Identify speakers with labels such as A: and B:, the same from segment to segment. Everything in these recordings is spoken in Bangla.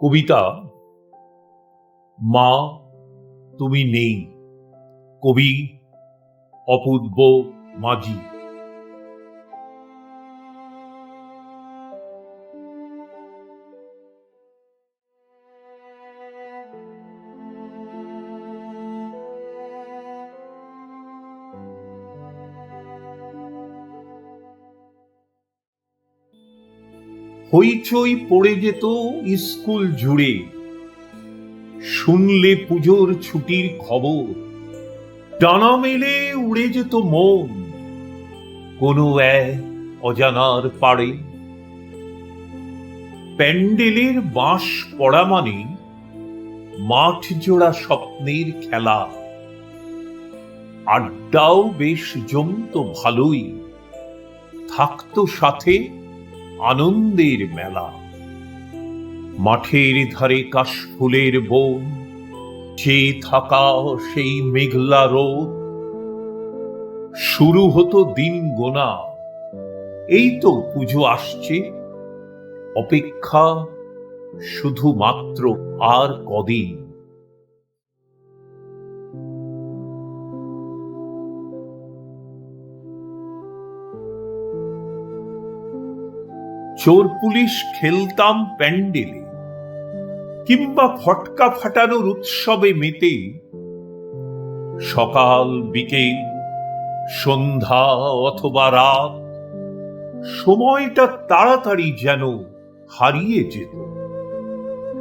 A: কবিতা মা তুমি নেই কবি অপূর্ব মাঝি। হইচই পড়ে যেত স্কুল জুড়ে। শুনলে পুজোর ছুটির খবর, ডানা মেলে উড়ে যেত মন। কোনো এক অজানার পাড়ে। প্যান্ডেলের বাঁশ পড়া মানে মাঠ জোড়া স্বপ্নের খেলা। আড্ডাও বেশ জমতো ভালোই। থাকতো সাথে আনন্দের মেলা। মাঠের ধারে কাশফুলের বন চেয়ে থাকা সেই মেঘলা রোদ। শুরু হতো দিন গোনা, এই তো পুজো আসছে। অপেক্ষা শুধুমাত্র আর কদিন। চোর পুলিশ খেলতাম প্যান্ডেলে, কিংবা ফটকা ফাটানোর উৎসবে মেতে। সকাল, বিকেল, সন্ধ্যা অথবা রাত, সময়টা তাড়াতাড়ি যেন হারিয়ে যেত।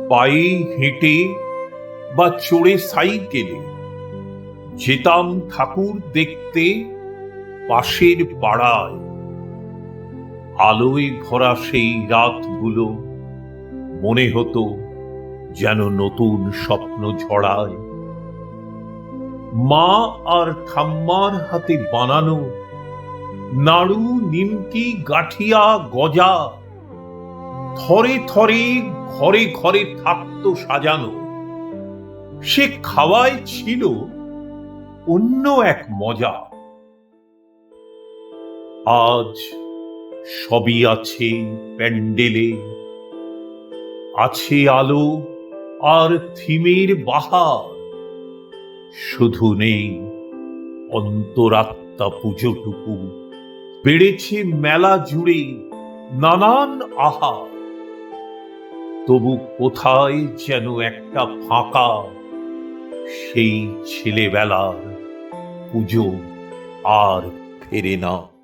A: পায়ে হেঁটে বা চড়ে সাইকেলে যেতাম ঠাকুর দেখতে পাশের পাড়ায়। আলোয় ভরা সেই রাতগুলো, মনে হতো যেন নতুন স্বপ্ন ঝড়ায়। মা আর ঠাম্মার হাতে বানানো নাড়ু, নিমকি, গাঠিয়া, গজা, থরে থরে, ঘরে ঘরে থাকতো সাজানো। সে খাওয়ায় ছিল অন্য এক মজা। আজ সবই আছে প্যান্ডেলে। আছে আলো আর থিমের বাহার। শুধু নেই অন্তরাত্মা পুজোটুকু। বেড়েছে মেলা জুড়ে নানান আহার। তবু কোথায় যেন একটা ফাঁকা সেই ছেলেবেলার পুজো আর ফেরে না।